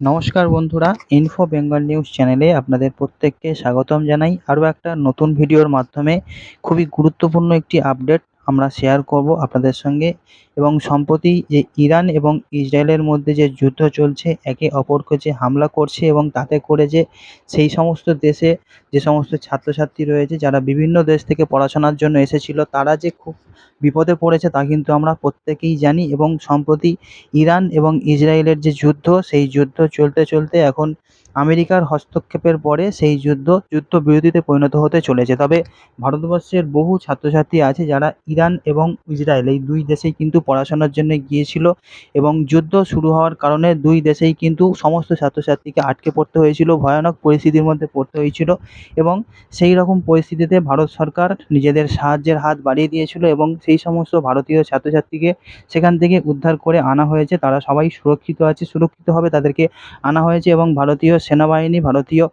নমস্কার বন্ধুরা info Bengal news চ্যানেলে আপনাদের প্রত্যেককে স্বাগতম জানাই। আরও একটা নতুন ভিডিওর মাধ্যমে খুবই গুরুত্বপূর্ণ একটি আপডেট আমরা শেয়ার করব আপনাদের সঙ্গে। এবং সম্প্রতি যে ইরান এবং ইসরায়েলের মধ্যে যে যুদ্ধ চলছে, একে অপরকে যে হামলা করছে এবং তাতে করে যে সেই সমস্ত দেশে যে সমস্ত ছাত্রছাত্রী রয়েছে, যারা বিভিন্ন দেশ থেকে পড়াশোনার জন্য এসেছিল, তারা যে খুব বিপদে পড়েছে তা কিন্তু আমরা প্রত্যেকেই জানি। এবং সম্প্রতি ইরান এবং ইসরায়েলের যে যুদ্ধ, সেই যুদ্ধ চলতে চলতে এখন আমেরিকার হস্তক্ষেপের পরে সেই যুদ্ধ, যুদ্ধবিরতিতে পরিণত হতে চলেছে। তবে ভারতবর্ষের বহু ছাত্রছাত্রী আছে যারা ইরান এবং ইসরায়েল, এই দুই দেশেই কিন্তু পড়াশোনার জন্য গিয়েছিল এবং যুদ্ধ শুরু হওয়ার কারণে দুই দেশেই কিন্তু সমস্ত ছাত্রছাত্রীকে আটকে পড়তে হয়েছিল, ভয়ানক পরিস্থিতির মধ্যে পড়তে হয়েছিল এবং সেই রকম পরিস্থিতিতে ভারত সরকার নিজেদের সাহায্যের হাত বাড়িয়ে দিয়েছিল এবং সেই সমস্ত ভারতীয় ছাত্রছাত্রীকে সেখান থেকে উদ্ধার করে আনা হয়েছে। তারা সবাই সুরক্ষিত আছে, সুরক্ষিতভাবে তাদেরকে আনা হয়েছে এবং ভারতীয় সেনাবাহিনী, ভারতীয়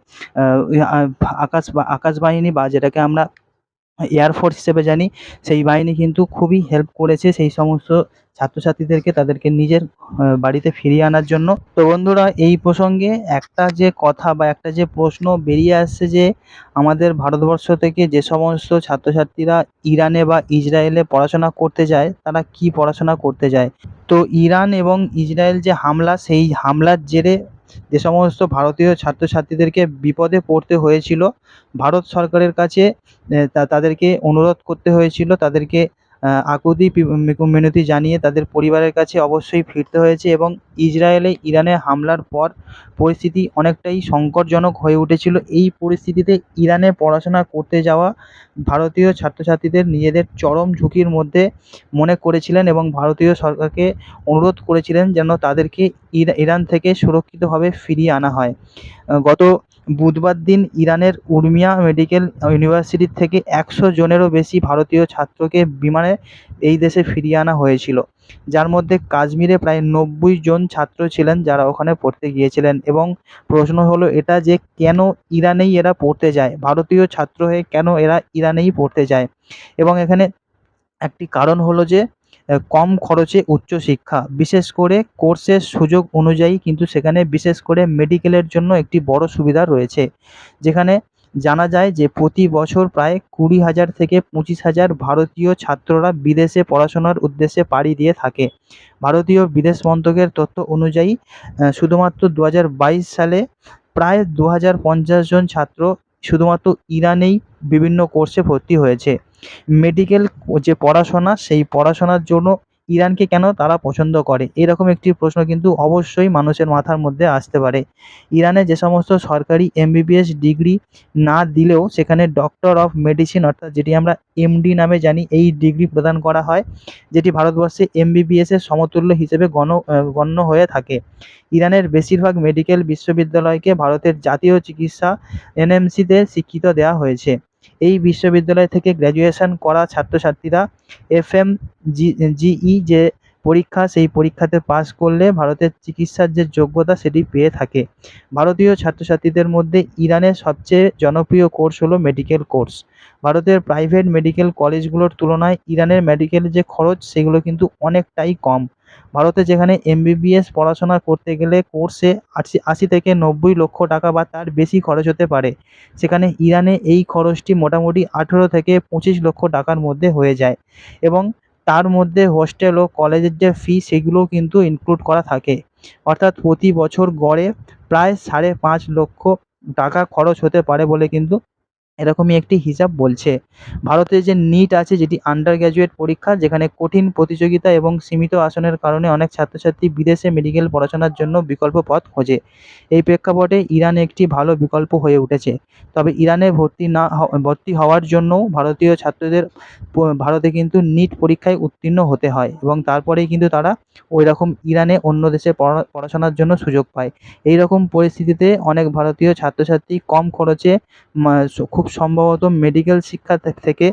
আকাশ আকাশ বাহিনী বা যেটাকে আমরা এয়ার ফোর্স হিসেবে জানি, সেই বাহিনী কিন্তু খুবই হেল্প করেছে সেই সমস্ত ছাত্রছাত্রীদেরকে তাদেরকে নিজের বাড়িতে ফিরিয়ে আনার জন্য। তো বন্ধুরা, এই প্রসঙ্গে একটা যে কথা বা একটা যে প্রশ্ন বেরিয়ে আসছে যে আমাদের ভারতবর্ষ থেকে যে সমস্ত ছাত্রছাত্রীরা ইরানে বা ইসরায়েলে পড়াশোনা করতে যায়, তারা কি পড়াশোনা করতে যায়? তো ইরান এবং ইজরায়েল যে হামলা, সেই হামলার জেরে যে সমস্ত ভারতীয় ছাত্রছাত্রীদেরকে বিপদে পড়তে হয়েছিল, ভারত সরকারের কাছে তাদেরকে অনুরোধ করতে হয়েছিল, তাদেরকে আকুতি মিনতি জানিয়ে তাদের পরিবারের কাছে অবশ্যই ফিরতে হয়েছে এবং ইজরায়েলে ইরানে হামলার পর পরিস্থিতি অনেকটাই সংকটজনক হয়ে উঠেছিল। এই পরিস্থিতিতে ইরানে পড়াশোনা করতে যাওয়া ভারতীয় ছাত্রছাত্রীদের নিজেদের চরম ঝুঁকির মধ্যে মনে করেছিলেন এবং ভারতীয় সরকারকে অনুরোধ করেছিলেন যেন তাদেরকে ইরান থেকে সুরক্ষিতভাবে ফিরিয়ে আনা হয়। গত বুধবার দিন ইরানের উর্মিয়া মেডিকেল ইউনিভার্সিটির থেকে একশো জনেরও বেশি ভারতীয় ছাত্রকে বিমানে এই দেশে ফিরিয়ে আনা হয়েছিল। যার মধ্যে কাশ্মীরে প্রায় নব্বই জন ছাত্র ছিলেন যারা ওখানে পড়তে গিয়েছিলেন এবং প্রশ্ন হলো এটা যে কেন ইরানেই এরা পড়তে যায়? ভারতীয় ছাত্র হয়ে কেন এরা ইরানেই পড়তে যায়? এবং এখানে একটি কারণ হলো যে কম খরচে উচ্চশিক্ষা বিশেষ করে কোর্সের সুযোগ অনুযায়ী কিন্তু সেখানে বিশেষ করে মেডিকেলের জন্য একটি বড় সুবিধা রয়েছে, যেখানে জানা যায় যে প্রতি বছর প্রায় কুড়ি হাজার থেকে পঁচিশ হাজার ভারতীয় ছাত্ররা বিদেশে পড়াশোনার উদ্দেশ্যে পাড়ি দিয়ে থাকে। ভারতীয় বিদেশ মন্ত্রকের তথ্য অনুযায়ী শুধুমাত্র দু হাজার বাইশ সালে প্রায় দু হাজার পঞ্চাশ জন ছাত্র শুধুমাত্র ইরানেই বিভিন্ন কোর্সে ভর্তি হয়েছে। মেডিকেল যে পড়াশোনা, সেই পড়াশোনার জন্য ইরানকে কেন তারা পছন্দ করে? এরকম একটি প্রশ্ন কিন্তু অবশ্যই মানুষের মাথার মধ্যে আসতে পারে। ইরানে যে সমস্ত সরকারি এমবিবিএস ডিগ্রি না দিলেও সেখানে ডক্টর অফ মেডিসিন অর্থাৎ যেটি আমরা এমডি নামে জানি, এই ডিগ্রি প্রদান করা হয়, যেটি ভারতবর্ষে এমবিবিএসের সমতুল্য হিসেবে গণ গণ্য হয়ে থাকে। ইরানের বেশিরভাগ মেডিকেল বিশ্ববিদ্যালয়কে ভারতের জাতীয় চিকিৎসা এনএমসিতে শিক্ষিত দেওয়া হয়েছে। এই বিশ্ববিদ্যালয় থেকে গ্র্যাজুয়েশন করা ছাত্রছাত্রীরা এফএম জি জিই যে পরীক্ষা, সেই পরীক্ষাতে পাস করলে ভারতের চিকিৎসার যে যোগ্যতা সেটি পেয়ে থাকে। ভারতীয় ছাত্রছাত্রীদের মধ্যে ইরানের সবচেয়ে জনপ্রিয় কোর্স হলো মেডিকেল কোর্স ভারতের প্রাইভেট মেডিকেল কলেজগুলোর তুলনায় ইরানের মেডিকেল যে খরচ, সেগুলো কিন্তু অনেকটাই কম। ভারতে যেখানে এমবিবিএস পড়াশোনা করতে গেলে কোর্সে আশি আশি থেকে নব্বই লক্ষ টাকা বা তার বেশি খরচ হতে পারে। সেখানে ইরানে এই খরচটি মোটামুটি আঠেরো থেকে পঁচিশ লক্ষ টাকার মধ্যে হয়ে যায় এবং তার মধ্যে হোস্টেল ও কলেজের যে ফি সেগুলোও কিন্তু ইনক্লুড করা থাকে। অর্থাৎ প্রতি বছর গড়ে প্রায় সাড়ে পাঁচ লক্ষ টাকা খরচ হতে পারে বলে কিন্তু এরকমই একটি হিসাব বলছে। ভারতে যে নিট আছে, যেটি আন্ডার গ্র্যাজুয়েট পরীক্ষা, যেখানে কঠিন প্রতিযোগিতা এবং সীমিত আসনের কারণে অনেক ছাত্রছাত্রী বিদেশে মেডিকেল পড়াশোনার জন্য বিকল্প পথ খোঁজে। এই প্রেক্ষাপটে ইরান একটি ভালো বিকল্প হয়ে উঠেছে। তবে ইরানে ভর্তি না ভর্তি হওয়ার জন্যও ভারতীয় ছাত্রদের ভারতে কিন্তু নিট পরীক্ষায় উত্তীর্ণ হতে হয় এবং তারপরেই কিন্তু তারা ওই রকম ইরানে অন্য দেশে পড়াশোনার জন্য সুযোগ পায়। এই রকম পরিস্থিতিতে অনেক ভারতীয় ছাত্রছাত্রী কম খরচে খুব সম্ভবত মেডিকেল শিক্ষা থেকে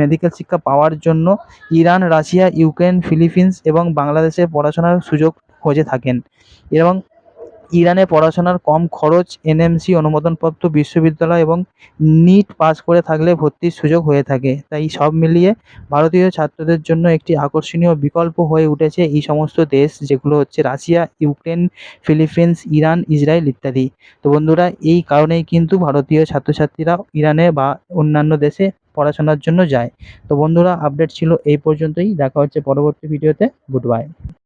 মেডিকেল শিক্ষা পাওয়ার জন্য ইরান, রাশিয়া, ইউক্রেন, ফিলিপিন্স এবং বাংলাদেশে পড়াশোনার সুযোগ খুঁজে থাকেন। এবং ইরানে পড়াশোনার কম খরচ, এনএমসি অনুমোদনপ্রাপ্ত বিশ্ববিদ্যালয় এবং নিট পাস করে থাকলে ভর্তির সুযোগ হয়ে থাকে। তাই সব মিলিয়ে ভারতীয় ছাত্রদের জন্য একটি আকর্ষণীয় বিকল্প হয়ে উঠেছে এই সমস্ত দেশ, যেগুলো হচ্ছে Russia, Ukraine, Philippines, Iran Israel ইত্যাদি। তো বন্ধুরা, এই কারণেই কিন্তু ভারতীয় ছাত্রছাত্রীরা ইরানে বা অন্যান্য দেশে পড়াশোনার জন্য যায়। তো বন্ধুরা, আপডেট ছিল এই পর্যন্তই। দেখা হচ্ছে পরবর্তী ভিডিওতে। Good bye.